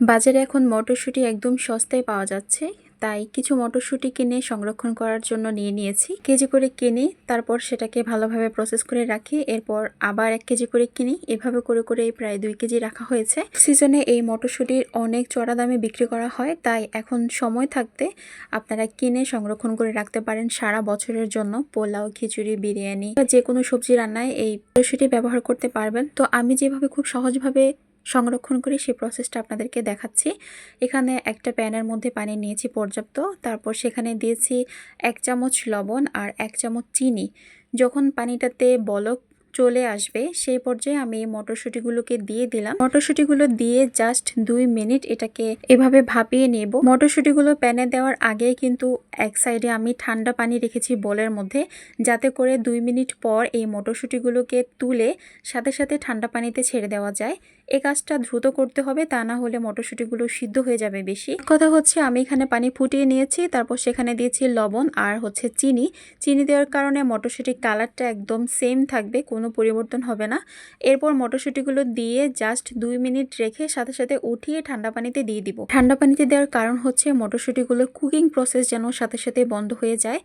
বাজারে এখন মটরশুঁটি একদম সস্তায় পাওয়া যাচ্ছে। তাই কিছু মটরশুঁটি কিনে সংরক্ষণ করার জন্য নিয়ে নিয়েছি। কেজি করে কিনে, তারপর সেটাকে ভালোভাবে প্রসেস করে রাখি। এরপর আবার এক কেজি করে কিনি। এভাবে করে করে প্রায় দুই কেজি রাখা হয়েছে। সিজনে এই মটরশুঁটির অনেক চড়া দামে বিক্রি করা হয়। তাই এখন সময় থাকতে আপনারা কিনে সংরক্ষণ করে রাখতে পারেন সারা বছরের জন্য। পোলাও, খিচুড়ি, বিরিয়ানি বা যে কোনো সবজি রান্নায় এই মটরশুঁটি ব্যবহার করতে পারবেন। তো আমি যেভাবে খুব সহজভাবে সংরক্ষণ করে সেই প্রসেসটা আপনাদেরকে দেখাচ্ছি। এখানে একটা প্যানের মধ্যে পানি নিয়েছি পর্যাপ্ত। তারপর সেখানে দিয়েছি এক চামচ লবণ আর এক চামচ চিনি। যখন পানিটাতে বলক চলে আসবে, সেই পর্যায়ে আমি মটরশুঁটিগুলোকে দিয়ে দিলাম। মটরশুঁটিগুলো দিয়ে জাস্ট দুই মিনিট এটাকে এভাবে ভাপিয়ে নেব। মটরশুঁটিগুলো প্যানে দেওয়ার আগে কিন্তু এক সাইডে আমি ঠান্ডা পানি রেখেছি বলের মধ্যে, যাতে করে দুই মিনিট পর এই মটরশুঁটিগুলোকে তুলে সাথে সাথে ঠান্ডা পানিতে ছেড়ে দেওয়া যায়। এই কাজটা দ্রুত করতে হবে, তা না হলে মটরশুঁটিগুলো সিদ্ধ হয়ে যাবে বেশি। কথা হচ্ছে, আমি এখানে পানি ফুটিয়ে নিয়েছি, তারপর সেখানে দিয়েছি লবণ আর হচ্ছে চিনি। চিনি দেওয়ার কারণে মটরশুঁটির কালারটা একদম সেম থাকবে, কোনো পরিবর্তন হবে না। এরপর মটরশুঁটিগুলো দিয়ে জাস্ট দুই মিনিট রেখে সাথে সাথে উঠিয়ে ঠান্ডা পানিতে দিয়ে দিব। ঠান্ডা পানিতে দেওয়ার কারণ হচ্ছে মটরশুঁটিগুলো কুকিং প্রসেস যেন সাথে সাথে বন্ধ হয়ে যায়।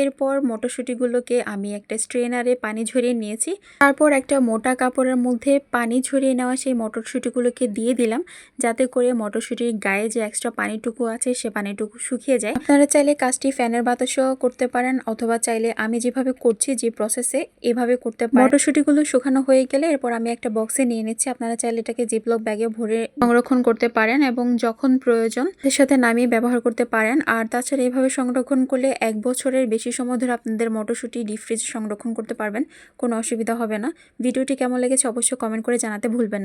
এরপর মটরশুঁটিগুলোকে আমি একটা স্ট্রেনারে পানি ঝরিয়ে নিয়েছি। তারপর একটা মোটা কাপড়ের মধ্যে পানি ঝরিয়ে নেওয়া সেই মটরশুঁটিগুলোকে দিয়ে দিলাম, যাতে করে মটরশুঁটির গায়ে যে এক্সট্রা পানিটুকু আছে সে পানিটুকু শুকিয়ে যায়। আপনারা চাইলে কাজটি ফ্যানের বাতাসও করতে পারেন, অথবা চাইলে আমি যেভাবে করছি যে প্রসেসে এভাবে করতে পারেন। মটরশুঁটিগুলো শুকানো হয়ে গেলে এরপর আমি একটা বক্সে নিয়ে নিচ্ছি। আপনারা চাইলে এটাকে জিপলক ব্যাগে ভরে সংরক্ষণ করতে পারেন এবং যখন প্রয়োজন, এর সাথে নামিয়ে ব্যবহার করতে পারেন। আর তাছাড়া এভাবে সংরক্ষণ করলে এক বছরের বেশি সময় ধরে আপনাদের মটরশুঁটি ডিপ ফ্রিজে সংরক্ষণ করতে পারবেন, কোনো অসুবিধা হবে না। ভিডিওটি কেমন লেগেছে অবশ্যই কমেন্ট করে জানাতে ভুলবেন না।